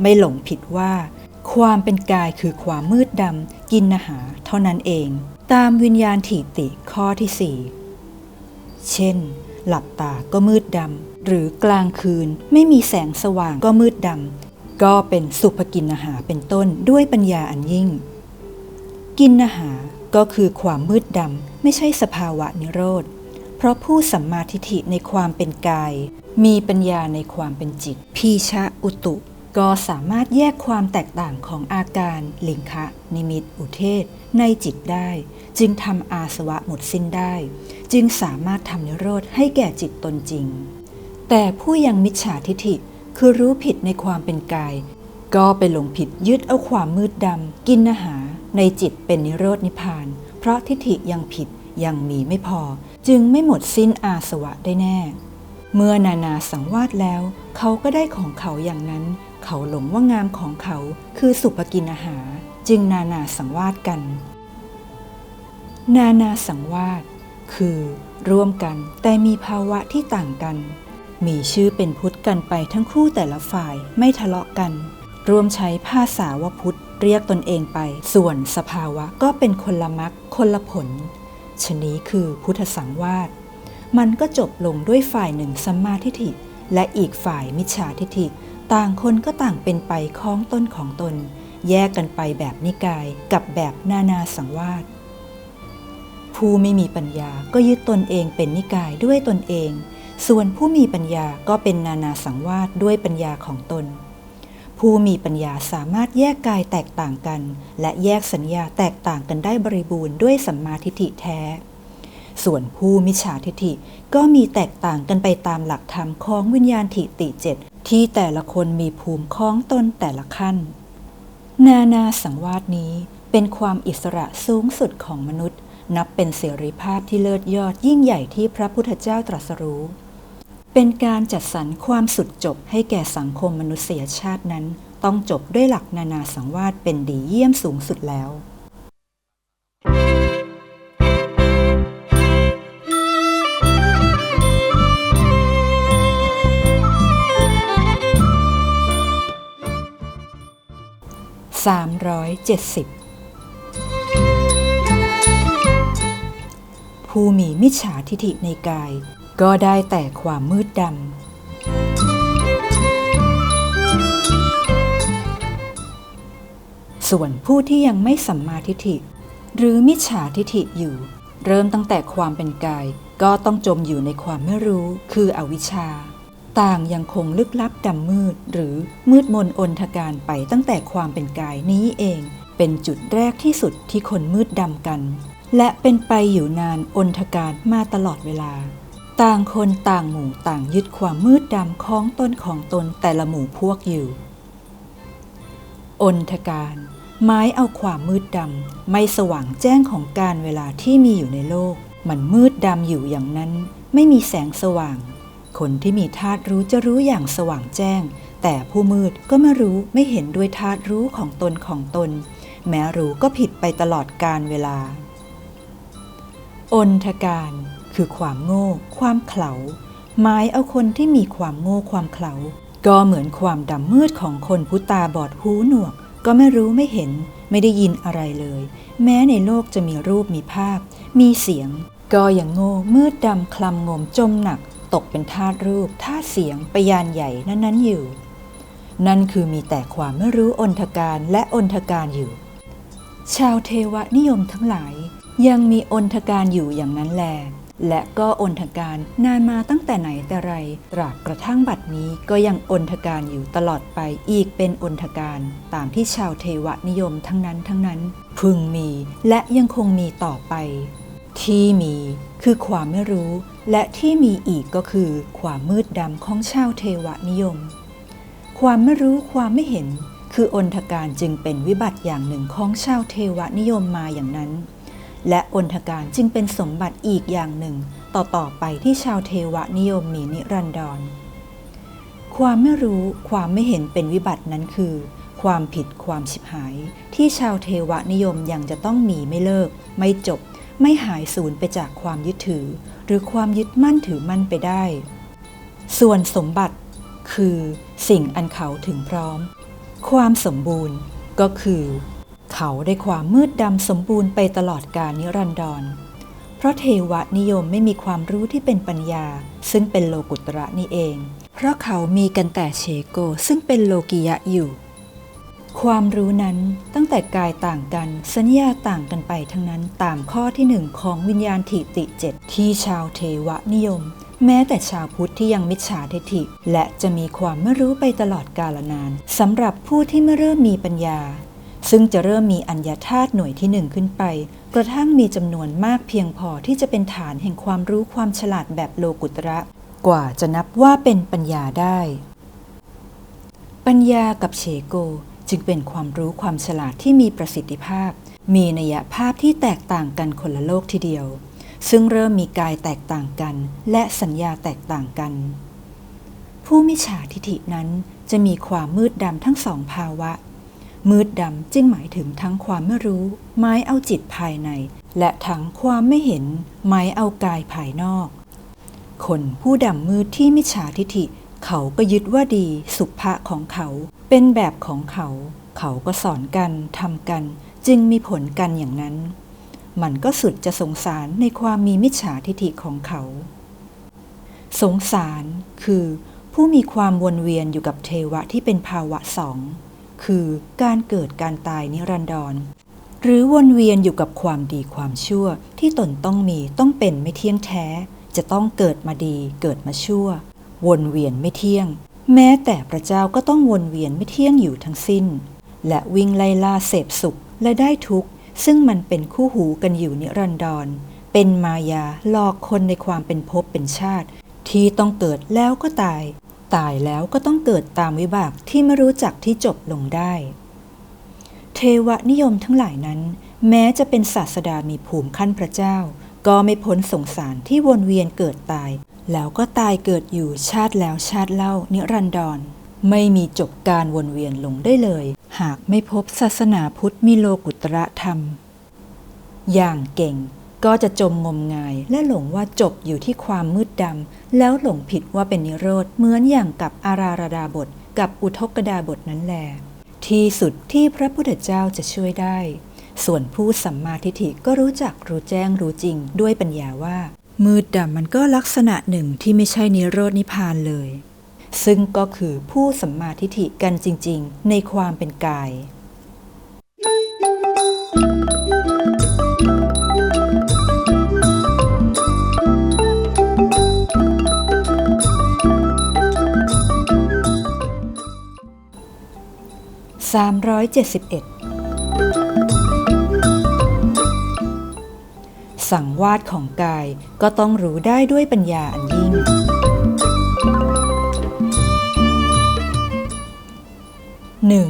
ไม่หลงผิดว่า ความเป็นกายคือความมืดดำกินอหาเท่านั้นเอง ตามวิญญาณถีติข้อที่สี่เช่น หลับตาก็มืดดำหรือกลางคืนไม่มีแสงสว่างก็มืดดำก็เป็นสุภกินอหาเป็นต้นด้วยปัญญาอันยิ่ง กินอหาก็คือความมืดดำไม่ใช่สภาวะนิโรธ เพราะผู้สัมมาทิฏฐิในความเป็นกาย มีปัญญาในความเป็นจิตพีชะอุตุ ก็สามารถแยกความแตกต่างของอาการลิงคะนิมิต อุเทศ ในจิตได้ จึงทำอาสวะหมดสิ้นได้ จึงสามารถทำนิโรธให้แก่จิตตนจริง แต่ผู้ยังมิจฉาทิฏฐิคือรู้ผิดในความเป็นกาย ก็ไปหลงผิดยึดเอาความมืดดำกินอาหารในจิตเป็นนิโรธนิพาน เพราะทิฏฐิยังผิดยังมีไม่พอ จึงไม่หมดสิ้นอาสวะได้แน่ เมื่อนานาสังวาสแล้ว เขาก็ได้ของเขาอย่างนั้น เขาหลงว่างามของเขาคือสุภกินอาหารจึงนานาสังวาสกัน นานาสังวาสคือ ร่วมกันแต่มีภาวะที่ต่างกัน มีชื่อเป็นพุทธกันไปทั้งคู่แต่ละฝ่ายไม่ทะเลาะกัน ร่วมใช้ภาษาว่าพุทธเรียกตนเองไป ส่วนสภาวะก็เป็นคนละมรรคคนละผล ชนี้คือพุทธสังวาสมันก็จบลงด้วยฝ่ายหนึ่งสัมมาทิฏฐิ และอีกฝ่ายมิจฉาทิฏฐิ ต่างคนก็ต่างเป็นไปคล้องต้นของตน แยกกันไปแบบนิกายกับแบบนานาสังวาสผู้ไม่มีปัญญาก็ยึดตนเองเป็นนิกายด้วยตนเอง ส่วนผู้มีปัญญาก็เป็นนานาสังวาสด้วยปัญญาของตน ผู้มีปัญญาสามารถแยกกายแตกต่างกัน และแยกสัญญาแตกต่างกันได้บริบูรณ์ด้วยสัมมาทิฏฐิแท้ ส่วนผู้มิจฉาทิฏฐิก็มีแตกต่างกันไปตามหลักธรรมของวิญญาณทิติเจ็ดที่แต่ละคนมีภูมิคล้องตนแต่ละขั้น นานาสังวาสนี้เป็นความอิสระสูงสุดของมนุษย์ นับเป็นเสรีภาพที่เลิศยอดยิ่งใหญ่ที่พระพุทธเจ้าตรัสรู้ เป็นการจัดสรรความสุดจบให้แก่สังคมมนุษยชาตินั้น ต้องจบด้วยหลักนานาสังวาสเป็นดีเยี่ยมสูงสุดแล้ว 370 ผู้มีมิจฉาทิฐิในกาย ก็ได้แต่ความมืดดำ ส่วนผู้ที่ยังไม่สัมมาทิฏฐิ หรือมิจฉาทิฐิอยู่ เริ่มตั้งแต่ความเป็นกาย ก็ต้องจมอยู่ในความไม่รู้คืออวิชชา ต่างยังคงลึกลับดำมืด หรือมืดมนอนทการไปตั้งแต่ความเป็นกายนี้เอง เป็นจุดแรกที่สุดที่คนมืดดำกัน และเป็นไปอยู่นานอนทการมาตลอดเวลา ต่างคนต่างหมู่ต่างยึดความมืดดำของตนของตนแต่ละหมู่พวกอยู่ อนทการไม้เอาความมืดดำไม่สว่างแจ้งของการเวลาที่มีอยู่ในโลก มันมืดดำอยู่อย่างนั้น ไม่มีแสงสว่าง คนที่มีธาตุรู้จะรู้อย่างสว่างแจ้ง แต่ผู้มืดก็ไม่รู้ไม่เห็นด้วยธาตุรู้ของตนของตน แม้รู้ก็ผิดไปตลอดการเวลา อนทการคือความโง่ ความเขลาหมายเอาคนที่มีความโง่ความเขลาก็เหมือนความดำมืดของคนผู้ตาบอดหูหนวก ก็ไม่รู้ไม่เห็น ไม่ได้ยินอะไรเลย แม้ในโลกจะมีรูปมีภาพ มีเสียง ก็ยังโง่มืดดำคลำงมจมหนัก ตกเป็นธาตุรูปธาตุเสียงไปยานใหญ่นั้นๆอยู่ นั่นคือมีแต่ความไม่รู้อนทการและอนทการอยู่ ชาวเทวนิยมทั้งหลาย ยังมีอนทการอยู่อย่างนั้นแล และก็อนทการนานมาตั้งแต่ไหนแต่ไร ตราบกระทั่งบัดนี้ก็ยังอนทการอยู่ตลอดไปอีกเป็นอนทการตามที่ชาวเทวนิยมทั้งนั้นทั้งนั้น พึงมีและยังคงมีต่อไป ที่มีคือความไม่รู้ และที่มีอีกก็คือ ความมืดดำของชาวเทวนิยม ความไม่รู้ความไม่เห็น คืออนทการจึงเป็นวิบัติอย่างหนึ่งของชาวเทวนิยมมาอย่างนั้น และอนทการจึงเป็นสมบัติอีกอย่างหนึ่ง ต่อต่อไปที่ชาวเทวนิยมมีนิรันดร ความไม่รู้ความไม่เห็นเป็นวิบัตินั้นคือ ความผิดความฉิบหาย ที่ชาวเทวนิยมยังจะต้องมีไม่เลิก ไม่จบ ไม่หายสูญไปจากความยึดถือ หรือความยึดมั่นถือมั่นไปได้ ส่วนสมบัติคือสิ่งอันเขาถึงพร้อม ความสมบูรณ์ก็คือ เขาได้ความมืดดำสมบูรณ์ไปตลอดกาลนิรันดร เพราะเทวนิยมไม่มีความรู้ที่เป็นปัญญา ซึ่งเป็นโลกุตระนี่เอง เพราะเขามีกันแต่เชโกซึ่งเป็นโลกิยะอยู่ ความรู้นั้นตั้งแต่กายต่างกัน สัญญาต่างกันไปทั้งนั้นตามข้อที่หนึ่งของวิญญาณทิติเจ็ดที่ชาวเทวนิยม แม้แต่ชาวพุทธที่ยังมิจฉาทิฐิ และจะมีความไม่รู้ไปตลอดกาลนานสำหรับผู้ที่ไม่เริ่มมีปัญญา ซึ่งจะเริ่มมีอัญญาธาตุหน่วยที่หนึ่งขึ้นไป กระทั่งมีจำนวนมากเพียงพอที่จะเป็นฐานแห่งความรู้ความฉลาดแบบโลกุตระ กว่าจะนับว่าเป็นปัญญาได้ ปัญญากับเฉโก จึงเป็นความรู้ความฉลาดที่มีประสิทธิภาพ มีนัยภาพที่แตกต่างกันคนละโลกทีเดียว ซึ่งเริ่มมีกายแตกต่างกัน และสัญญาแตกต่างกัน ผู้มิฉาทิฐินั้นจะมีความมืดดำทั้งสองภาวะ มืดดำจึงหมายถึงทั้งความไม่รู้ไม้เอาจิตภายใน และทั้งความไม่เห็นไม้เอากายภายนอก คนผู้ดำมืดที่มิจฉาทิฐิเขาก็ยึดว่าดีสุภะของเขา เป็นแบบของเขา เขาก็สอนกันทำกัน จึงมีผลกันอย่างนั้น มันก็สุดจะสงสารในความมีมิจฉาทิฐิของเขา สงสารคือ ผู้มีความวนเวียนอยู่กับเทวะที่เป็นภาวะสอง คือการเกิดการตายนิรันดร หรือวนเวียนอยู่กับความดีความชั่วที่ตนต้องมีต้องเป็นไม่เที่ยงแท้ จะต้องเกิดมาดีเกิดมาชั่ว วนเวียนไม่เที่ยง แม้แต่พระเจ้าก็ต้องวนเวียนไม่เที่ยงอยู่ทั้งสิ้น และวิ่งไล่ล่าเสพสุขและได้ทุกข์ ซึ่งมันเป็นคู่หูกันอยู่นิรันดร เป็นมายาหลอกคนในความเป็นภพเป็นชาติ ที่ต้องเกิดแล้วก็ตาย ตายแล้วก็ต้องเกิดตามวิบากที่ไม่รู้จักที่จบลงได้ เทวนิยมทั้งหลายนั้น แม้จะเป็นศาสดามีภูมิขั้นพระเจ้า ก็ไม่พ้นสงสารที่วนเวียนเกิดตาย แล้วก็ตายเกิดอยู่ชาติแล้วชาติเล่านิรันดร ไม่มีจบการวนเวียนลงได้เลย หากไม่พบศาสนาพุทธมีโลกุตระธรรม อย่างเก่งก็จะจมงมงายและหลงว่าจบอยู่ที่ความมืดดำ แล้วหลงผิดว่าเป็นนิโรธ เหมือนอย่างกับอาราระดาบท กับอุทกดาบทนั้นแหลที่สุดที่พระพุทธเจ้าจะช่วยได้ ส่วนผู้สัมมาทิฏฐิก็รู้จักรู้แจ้งรู้จริง ด้วยปัญญาว่า มืดดำมันก็ลักษณะหนึ่งที่ไม่ใช่นิโรธนิพพานเลย ซึ่งก็คือผู้สัมมาทิฏฐิกันจริง ๆ ในความเป็นกาย371 สังวาสของกายก็ต้องรู้ได้ด้วยปัญญาอันยิ่ง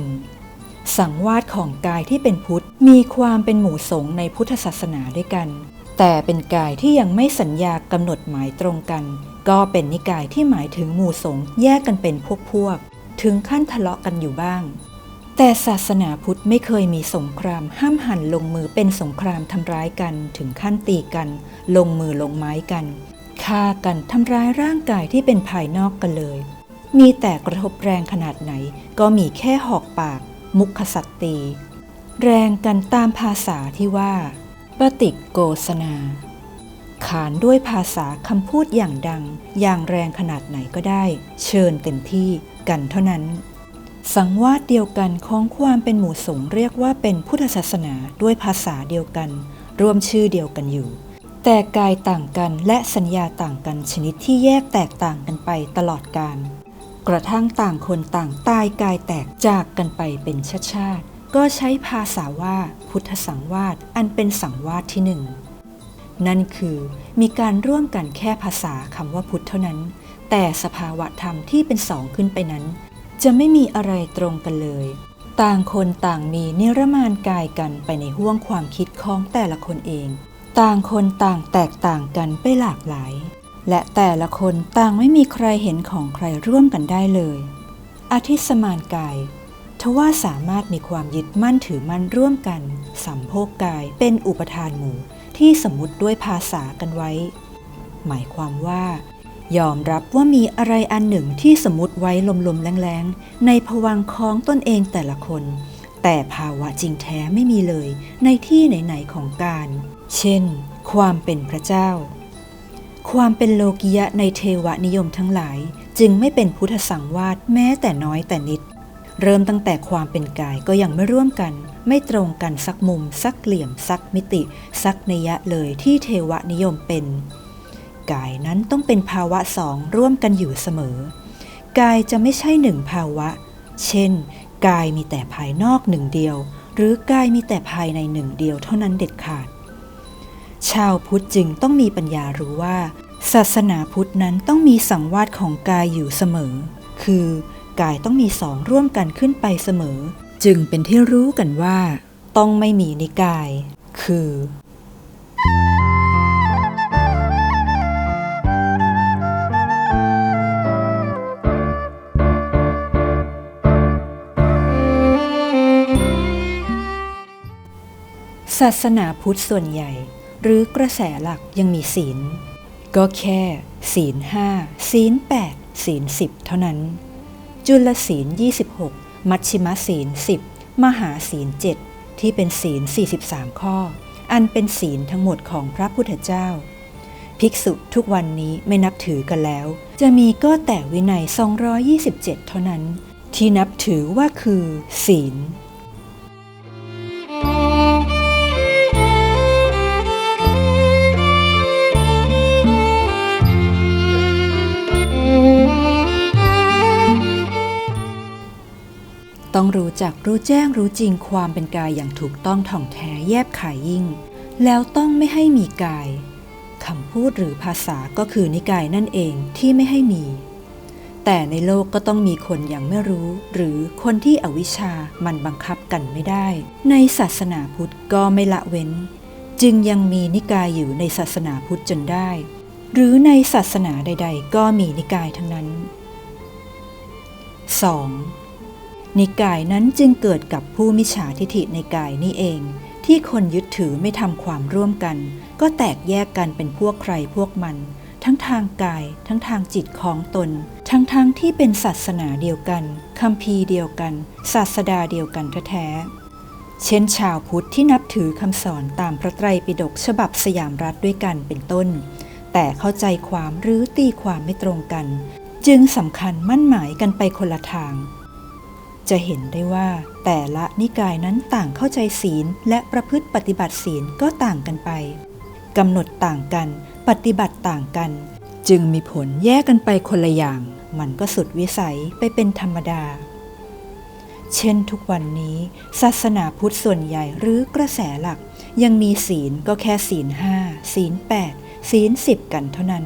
1. สังวาสของกายที่เป็นพุทธ มีความเป็นหมู่สงในพุทธศาสนาด้วยกัน แต่เป็นกายที่ยังไม่สัญญากำหนดหมายตรงกัน ก็เป็นนิกายที่หมายถึงหมู่สงแยกกันเป็นพวกๆถึงขั้นทะเลาะกันอยู่บ้าง แต่ศาสนาพุทธไม่เคยมีสงครามห้ามหันลงมือเป็นสงครามทำร้ายกันถึงขั้นตีกัน ลงมือลงไม้กันฆ่ากันทำร้ายร่างกายที่เป็นภายนอกกันเลย มีแต่กระทบแรงขนาดไหน ก็มีแค่หอกปาก มุขสัตตีแรงกันตามภาษาที่ว่าปฏิกโกษนาขานด้วยภาษาคำพูดอย่างดัง อย่างแรงขนาดไหนก็ได้ เชิญเต็มที่กันเท่านั้น สังวาสเดียวกันของความเป็นหมู่สงฆ์เรียกว่าเป็นพุทธศาสนาด้วยภาษาเดียวกัน รวมชื่อเดียวกันอยู่ แต่กายต่างกันและสัญญาต่างกันชนิดที่แยกแตกต่างกันไปตลอดกาลกระทั่งต่างคนต่างตายกายแตกจากกันไปเป็นชาติชาติ ก็ใช้ภาษาว่าพุทธสังวาสอันเป็นสังวาสที่หนึ่งนั่นคือมีการร่วมกันแค่ภาษาคำว่าพุทธเท่านั้น แต่สภาวะธรรมที่เป็นสองขึ้นไปนั้น จะไม่มีอะไรตรงกันเลย ต่างคนต่างมีนิรมานกายกันไปในห้วงความคิดของแต่ละคนเอง ต่างคนต่างแตกต่างกันไปหลากหลาย และแต่ละคนต่างไม่มีใครเห็นของใครร่วมกันได้เลยอาทิสมานกายทว่าสามารถมีความยึดมั่นถือมั่นร่วมกันสัมโพกกายเป็นอุปทานหมู่ที่สมมติด้วยภาษากันไว้ หมายความว่า ยอมรับว่ามีอะไรอันหนึ่งที่สมมติไว้ลมๆแรงๆ ในภวังคองตนเองแต่ละคน แต่ภาวะจริงแท้ไม่มีเลย ในที่ไหนๆของการ เช่น ความเป็นพระเจ้า ความเป็นโลกิยะในเทวนิยมทั้งหลาย จึงไม่เป็นพุทธสังวาสแม้แต่น้อยแต่นิด เริ่มตั้งแต่ความเป็นกายก็ยังไม่ร่วมกัน ไม่ตรงกันสักมุมสักเหลี่ยมสักมิติ สักนัยะเลยที่เทวนิยมเป็น กายนั้นต้องเป็นภาวะสองร่วมกันอยู่เสมอ กายจะไม่ใช่หนึ่งภาวะ เช่น กายมีแต่ภายนอกหนึ่งเดียว หรือกายมีแต่ภายในหนึ่งเดียวเท่านั้นเด็ดขาด ชาวพุทธจึงต้องมีปัญญารู้ว่า ศาสนาพุทธนั้นต้องมีสังวาสของกายอยู่เสมอ คือกายต้องมีสองร่วมกันขึ้นไปเสมอ จึงเป็นที่รู้กันว่า ต้องไม่มีนิกาย คือ ศาสนาพุทธส่วนใหญ่ หรือกระแสหลักยังมีศีล ก็แค่ศีลห้าศีลแปดศีลสิบเท่านั้น จุลศีล 26 มัชชิมศีล 10 มหาศีล 7 ที่เป็นศีล 43 ข้อ อันเป็นศีลทั้งหมดของพระพุทธเจ้า ภิกษุทุกวันนี้ไม่นับถือกันแล้ว จะมีก็แต่วินัย 227 เท่านั้น ที่นับถือว่าคือ ศีล รู้จักรู้แจ้งรู้จริงความเป็นกายอย่างถูกต้องถ่องแท้แยบขายยิ่ง แล้วต้องไม่ให้มีกายคำพูดหรือภาษาก็คือนิกายนั่นเองที่ไม่ให้มี แต่ในโลกก็ต้องมีคนอย่างไม่รู้ หรือคนที่อวิชชามันบังคับกันไม่ได้ ในศาสนาพุทธก็ไม่ละเว้น จึงยังมีนิกายอยู่ในศาสนาพุทธจนได้ หรือในศาสนาใด ๆ ก็มีนิกายทั้งนั้น 2. นิกายนั้นจึงเกิดกับผู้มิจฉาทิฐิในกายนี่เอง ที่คนยึดถือไม่ทำความร่วมกัน ก็แตกแยกกันเป็นพวกใครพวกมัน ทั้งทางกาย ทั้งทางจิตของตน ทั้งทางที่เป็นศาสนาเดียวกันคัมภีเดียวกัน ศาสดาเดียวกันแท้เช่นชาวพุทธที่นับถือคำสอนตามพระไตรปิฎกฉบับสยามรัฐด้วยกันเป็นต้น แต่เข้าใจความหรือตีความไม่ตรงกัน จึงสำคัญมั่นหมายกันไปคนละทาง จะเห็นได้ว่า แต่ละนิกายนั้นต่างเข้าใจศีล และประพฤติปฏิบัติศีลก็ต่างกันไปกำหนดต่างกัน ปฏิบัติต่างกัน จึงมีผลแยกกันไปคนละอย่าง มันก็สุดวิสัยไปเป็นธรรมดา เช่นทุกวันนี้ ศาสนาพุทธส่วนใหญ่หรือกระแสหลัก ยังมีศีลก็แค่ศีลห้าศีลแปดศีลสิบกันเท่านั้น